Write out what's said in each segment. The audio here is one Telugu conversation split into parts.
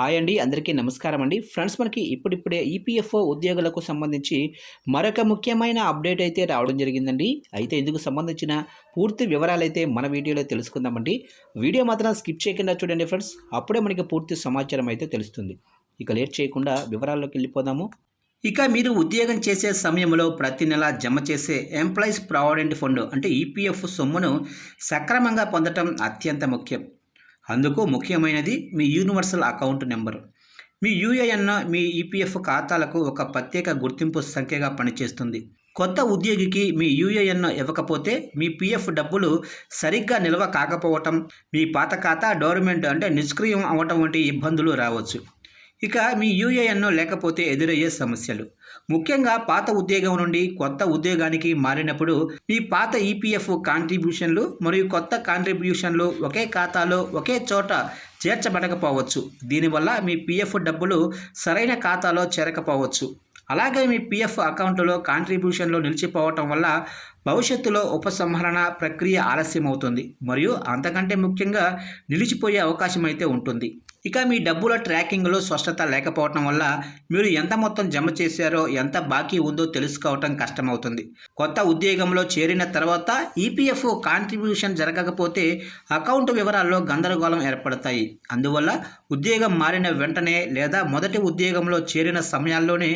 హాయ్ అండి అందరికీ నమస్కారం అండి. ఫ్రెండ్స్ మనకి ఇప్పుడిప్పుడే ఈపీఎఫ్ఓ ఉద్యోగులకు సంబంధించి మరొక ముఖ్యమైన అప్డేట్ అయితే రావడం జరిగిందండి. అయితే ఇందుకు సంబంధించిన పూర్తి వివరాలు అయితే మన వీడియోలో తెలుసుకుందామండి వీడియో మాత్రం స్కిప్ చేయకుండా చూడండి ఫ్రెండ్స్. అప్పుడే మనకి పూర్తి సమాచారం అయితే తెలుస్తుంది. ఇక లేట్ చేయకుండా వివరాల్లోకి వెళ్ళిపోదాము. ఇక మీరు ఉద్యోగం చేసే సమయంలో ప్రతి నెల జమ చేసే ఎంప్లాయీస్ ప్రావిడెంట్ ఫండ్ అంటే ఈపీఎఫ్ సొమ్మును సక్రమంగా పొందటం అత్యంత ముఖ్యం. అందుకు ముఖ్యమైనది మీ యూనివర్సల్ అకౌంట్ నెంబర్. మీ యూఏఎన్ మీ ఈపీఎఫ్ ఖాతాలకు ఒక ప్రత్యేక గుర్తింపు సంఖ్యగా పనిచేస్తుంది. కొత్త ఉద్యోగికి మీ యూఏఎన్ ఇవ్వకపోతే మీ పీఎఫ్ డబ్బులు సరిగ్గా నిల్వ కాకపోవటం మీ పాత ఖాతా డోర్మెంట్ అంటే నిష్క్రియం అవ్వటం వంటి ఇబ్బందులు రావచ్చు. ఇక మీ యూఏఎన్ లేకపోతే ఎదురయ్యే సమస్యలు. ముఖ్యంగా పాత ఉద్యోగం నుండి కొత్త ఉద్యోగానికి మారినప్పుడు మీ పాత ఈపీఎఫ్ కాంట్రిబ్యూషన్లు మరియు కొత్త కాంట్రిబ్యూషన్లు ఒకే ఖాతాలో ఒకే చోట చేర్చబడకపోవచ్చు. దీనివల్ల మీ పీఎఫ్ డబ్బులు సరైన ఖాతాలో చేరకపోవచ్చు. అలాగే మీ పీఎఫ్ అకౌంట్లో కాంట్రిబ్యూషన్లు నిలిచిపోవటం వల్ల భవిష్యత్తులో ఉపసంహరణ ప్రక్రియ ఆలస్యం అవుతుంది మరియు అంతకంటే ముఖ్యంగా నిలిచిపోయే అవకాశం అయితే ఉంటుంది. ఇక మీ డబ్బుల ట్రాకింగ్లో స్పష్టత లేకపోవటం వల్ల మీరు ఎంత మొత్తం జమ చేశారో ఎంత బాకీ ఉందో తెలుసుకోవటం కష్టమవుతుంది. కొత్త ఉద్యోగంలో చేరిన తర్వాత ఈపీఎఫ్ కాంట్రిబ్యూషన్ జరగకపోతే అకౌంట్ వివరాల్లో గందరగోళం ఏర్పడతాయి. అందువల్ల ఉద్యోగం మారిన వెంటనే లేదా మొదటి ఉద్యోగంలో చేరిన సమయాల్లోనే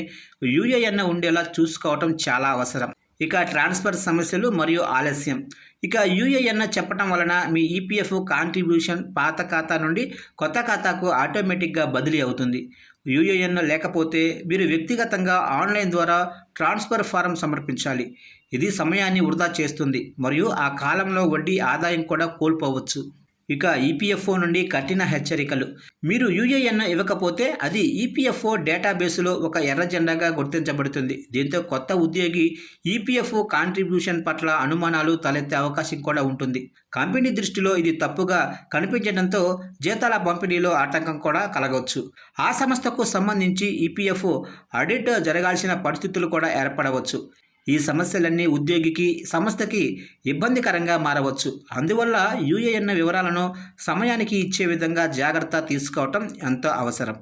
యూఏఎన్ ఉండేలా చూసుకోవటం చాలా అవసరం. ఇక ట్రాన్స్ఫర్ సమస్యలు మరియు ఆలస్యం. ఇక యూఏఎన్ చెప్పడం వలన మీ ఈపీఎఫ్ కాంట్రిబ్యూషన్ పాత ఖాతా నుండి కొత్త ఖాతాకు ఆటోమేటిక్గా బదిలీ అవుతుంది. యూఏఎన్ లేకపోతే మీరు వ్యక్తిగతంగా ఆన్లైన్ ద్వారా ట్రాన్స్ఫర్ ఫారం సమర్పించాలి. ఇది సమయాన్ని వృధా చేస్తుంది మరియు ఆ కాలంలో వడ్డీ ఆదాయం కూడా కోల్పోవచ్చు. ఇక ఈపీఎఫ్ఓ నుండి కఠిన హెచ్చరికలు. మీరు యూఏఎన్ ఇవ్వకపోతే అది ఈపీఎఫ్ఓ డేటాబేస్లో ఒక ఎర్ర జెండాగా గుర్తించబడుతుంది. దీంతో కొత్త ఉద్యోగి ఈపీఎఫ్ఓ కాంట్రిబ్యూషన్ పట్ల అనుమానాలు తలెత్తే అవకాశం కూడా ఉంటుంది. కంపెనీ దృష్టిలో ఇది తప్పుగా కనిపించడంతో జీతాల పంపిణీలో ఆటంకం కూడా కలగవచ్చు. ఆ సంస్థకు సంబంధించి ఈపీఎఫ్ఓ ఆడిట్ జరగాల్సిన పరిస్థితులు కూడా ఏర్పడవచ్చు. ఈ సమస్యలన్నీ ఉద్యోగికి సంస్థకి ఇబ్బందికరంగా మారవచ్చు. అందువల్ల యూఏఎన్ వివరాలను సమయానికి ఇచ్చే విధంగా జాగ్రత్త తీసుకోవటం ఎంతో అవసరం.